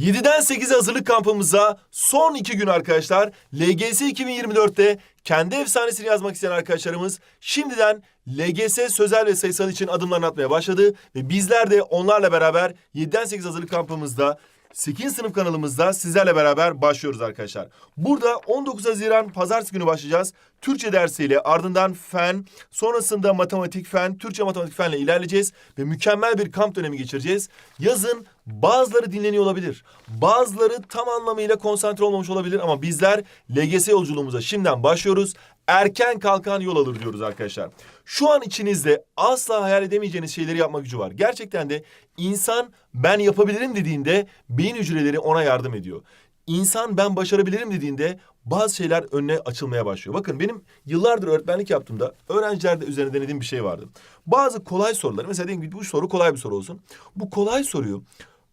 7'den 8'e hazırlık kampımıza son 2 gün arkadaşlar. LGS 2024'te kendi efsanesini yazmak isteyen arkadaşlarımız şimdiden LGS sözel ve sayısal için adımlarını atmaya başladı. Ve bizler de onlarla beraber 7'den 8 hazırlık kampımızda 8. sınıf kanalımızda sizlerle beraber başlıyoruz arkadaşlar. Burada 19 Haziran pazartesi günü başlayacağız. Türkçe dersiyle ardından fen, sonrasında matematik fen, Türkçe matematik fenle ilerleyeceğiz ve mükemmel bir kamp dönemi geçireceğiz. Yazın bazıları dinleniyor olabilir. Bazıları tam anlamıyla konsantre olmamış olabilir ama bizler LGS yolculuğumuza şimdiden başlıyoruz. Erken kalkan yol alır diyoruz arkadaşlar. Şu an içinizde asla hayal edemeyeceğiniz şeyleri yapma gücü var. Gerçekten de insan ben yapabilirim dediğinde beyin hücreleri ona yardım ediyor. İnsan ben başarabilirim dediğinde bazı şeyler önüne açılmaya başlıyor. Bakın benim yıllardır öğretmenlik yaptığımda öğrencilerde üzerine denediğim bir şey vardı. Bazı kolay soruları mesela diyelim ki bu soru kolay bir soru olsun. Bu kolay soruyu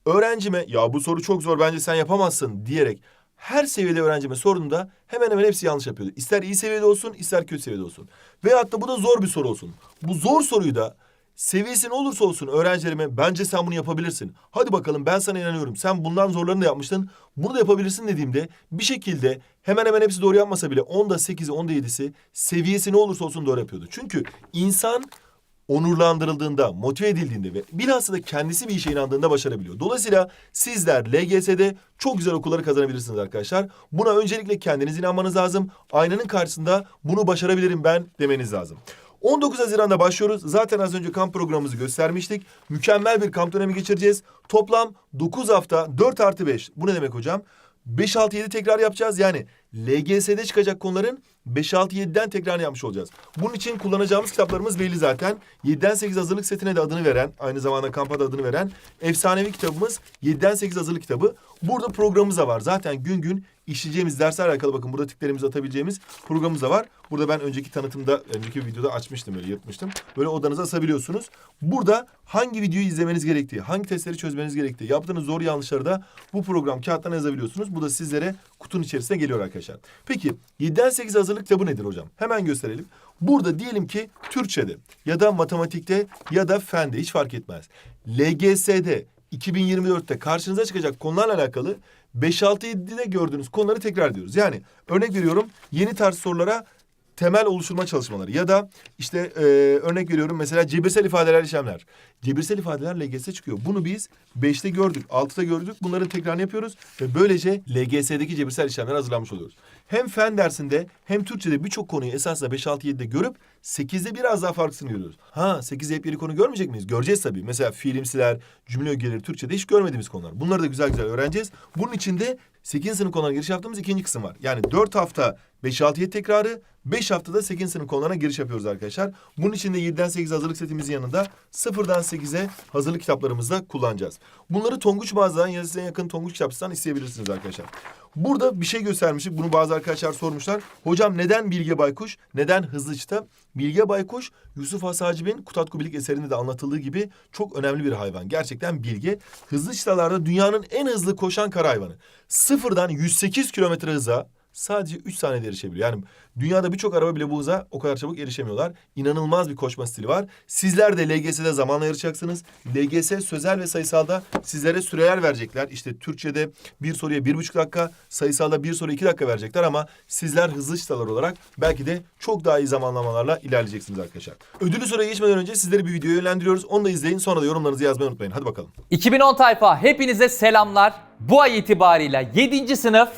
öğrencime ya bu soru çok zor bence sen yapamazsın diyerek her seviyede öğrencime sorduğumda hemen hemen hepsi yanlış yapıyordu. İster iyi seviyede olsun ister kötü seviyede olsun. Veyahut da bu da zor bir soru olsun. Bu zor soruyu da seviyesi ne olursa olsun öğrencilerime bence sen bunu yapabilirsin. Hadi bakalım ben sana inanıyorum. Sen bundan zorlarını da yapmıştın. Bunu da yapabilirsin dediğimde bir şekilde hemen hemen hepsi doğru yapmasa bile 10'da 8'i 10'da 7'si seviyesi ne olursa olsun doğru yapıyordu. Çünkü insan onurlandırıldığında, motive edildiğinde ve bilhassa da kendisi bir işe inandığında başarabiliyor. Dolayısıyla sizler LGS'de çok güzel okulları kazanabilirsiniz arkadaşlar. Buna öncelikle kendiniz inanmanız lazım. Aynanın karşısında bunu başarabilirim ben demeniz lazım. 19 Haziran'da başlıyoruz. Zaten az önce kamp programımızı göstermiştik. Mükemmel bir kamp dönemi geçireceğiz. Toplam 9 hafta 4 artı 5. Bu ne demek hocam? 5-6-7 tekrar yapacağız. Yani LGS'de çıkacak konuların 5-6-7'den tekrar yapmış olacağız. Bunun için kullanacağımız kitaplarımız belli zaten. 7'den 8 hazırlık setine de adını veren, aynı zamanda kampa da adını veren efsanevi kitabımız 7'den 8 hazırlık kitabı. Burada programımız da var. Zaten gün gün işleyeceğimiz derslerle alakalı bakın burada tıklarımızı atabileceğimiz programımız da var. Burada ben önceki tanıtımda, önceki videoda açmıştım böyle yırtmıştım. Böyle odanıza asabiliyorsunuz. Burada hangi videoyu izlemeniz gerektiği, hangi testleri çözmeniz gerektiği, yaptığınız zor yanlışları da bu program kağıttan yazabiliyorsunuz. Bu da sizlere kutunun içerisine geliyor arkadaşlar. Peki 7'den 8 hazırlık kitabı nedir hocam? Hemen gösterelim. Burada diyelim ki Türkçe'de ya da matematikte ya da fende hiç fark etmez. LGS'de 2024'te karşınıza çıkacak konularla alakalı 5-6-7'de gördüğünüz konuları tekrar ediyoruz. Yani örnek veriyorum yeni tarz sorulara temel oluşturma çalışmaları ya da işte e, örnek veriyorum mesela cebirsel ifadeler işlemler. Cebirsel ifadeler LGS çıkıyor. Bunu biz 5'te gördük, 6'da gördük. Bunların tekrarını yapıyoruz ve böylece LGS'deki cebirsel işlemler hazırlanmış oluyoruz. Hem fen dersinde hem Türkçe'de birçok konuyu esasında 5 6 7'de görüp 8'de biraz daha farklısını görüyoruz. Ha 8'de hep yeni konu görmeyecek miyiz? Göreceğiz tabii. Mesela fiilimsiler, cümle ögeleri Türkçe'de hiç görmediğimiz konular. Bunları da güzel güzel öğreneceğiz. Bunun içinde 8. sınıf konularına giriş yaptığımız ikinci kısım var. Yani 4 hafta 5-6-7 tekrarı, 5 haftada 8. sınıf konularına giriş yapıyoruz arkadaşlar. Bunun için de 7'den 8 hazırlık setimizin yanında 0'dan 8'e hazırlık kitaplarımızda kullanacağız. Bunları Tonguç mağazadan ya size yakın Tonguç kitapçıdan isteyebilirsiniz arkadaşlar. Burada bir şey göstermiştik. Bunu bazı arkadaşlar sormuşlar. Hocam neden Bilge Baykuş? Neden Hızlı Çıta? Bilge Baykuş, Yusuf Hasacib'in Kutat Kubilik eserinde de anlatıldığı gibi çok önemli bir hayvan. Gerçekten bilge. Hızlı çıtalarda dünyanın en hızlı koşan kara hayvanı. Sıfırdan 108 kilometre hıza sadece 3 saniyede erişebiliyor. Yani dünyada birçok araba bile bu hıza o kadar çabuk erişemiyorlar. İnanılmaz bir koşma stili var. Sizler de LGS'de zamanla yarışacaksınız. LGS sözel ve sayısalda sizlere süreler verecekler. İşte Türkçe'de bir soruya bir buçuk dakika, sayısalda bir soru iki dakika verecekler ama sizler hızlı çıtalar olarak belki de çok daha iyi zamanlamalarla ilerleyeceksiniz arkadaşlar. Ödülü soruya geçmeden önce sizleri bir videoya yönlendiriyoruz. Onu da izleyin. Sonra da yorumlarınızı yazmayı unutmayın. Hadi bakalım. 2010 tayfa hepinize selamlar. Bu ay itibariyle 7. sınıf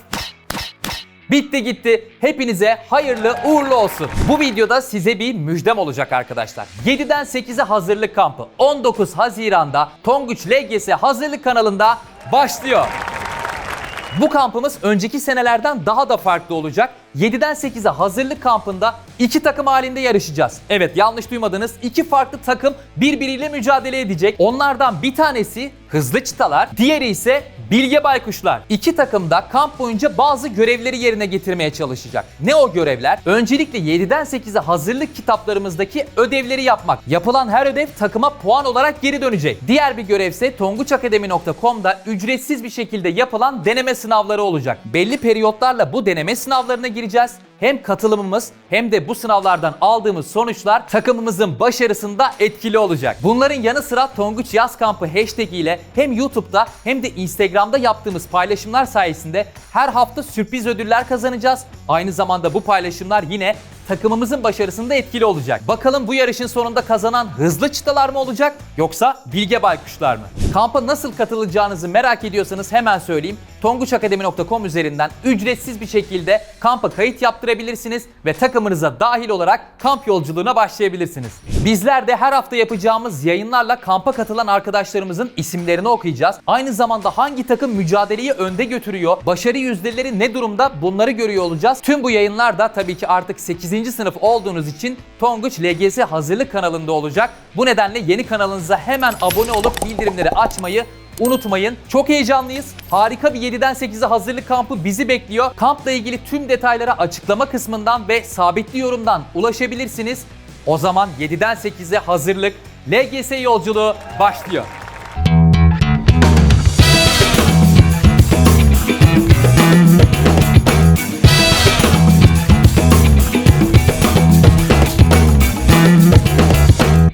bitti gitti. Hepinize hayırlı uğurlu olsun. Bu videoda size bir müjdem olacak arkadaşlar. 7'den 8'e hazırlık kampı 19 Haziran'da Tonguç LGS hazırlık kanalında başlıyor. Bu kampımız önceki senelerden daha da farklı olacak. 7'den 8'e hazırlık kampında iki takım halinde yarışacağız. Evet yanlış duymadınız. İki farklı takım birbiriyle mücadele edecek. Onlardan bir tanesi hızlı çıtalar, diğeri ise bilge baykuşlar. İki takım da kamp boyunca bazı görevleri yerine getirmeye çalışacak. Ne o görevler? Öncelikle 7'den 8'e hazırlık kitaplarımızdaki ödevleri yapmak. Yapılan her ödev takıma puan olarak geri dönecek. Diğer bir görev ise tonguçakademi.com'da ücretsiz bir şekilde yapılan deneme sınavları olacak. Belli periyotlarla bu deneme sınavlarına gireceğiz. Hem katılımımız hem de bu sınavlardan aldığımız sonuçlar takımımızın başarısında etkili olacak. Bunların yanı sıra Tonguç Yaz Kampı hashtag ile hem YouTube'da hem de Instagram'da yaptığımız paylaşımlar sayesinde her hafta sürpriz ödüller kazanacağız. Aynı zamanda bu paylaşımlar yine takımımızın başarısında etkili olacak. Bakalım bu yarışın sonunda kazanan hızlı çıtalar mı olacak yoksa bilge baykuşlar mı? Kampa nasıl katılacağınızı merak ediyorsanız hemen söyleyeyim. tonguçakademi.com üzerinden ücretsiz bir şekilde kampa kayıt yaptırabilirsiniz ve takımınıza dahil olarak kamp yolculuğuna başlayabilirsiniz. Bizler de her hafta yapacağımız yayınlarla kampa katılan arkadaşlarımızın isimlerini okuyacağız. Aynı zamanda hangi takım mücadeleyi önde götürüyor, başarı yüzdeleri ne durumda bunları görüyor olacağız. Tüm bu yayınlar da tabii ki artık 8. sınıf olduğunuz için Tonguç LGS hazırlık kanalında olacak. Bu nedenle yeni kanalınıza hemen abone olup bildirimleri açmayı unutmayın. Çok heyecanlıyız. Harika bir 7'den 8'e hazırlık kampı bizi bekliyor. Kampla ilgili tüm detaylara açıklama kısmından ve sabitli yorumdan ulaşabilirsiniz. O zaman 7'den 8'e hazırlık LGS yolculuğu başlıyor.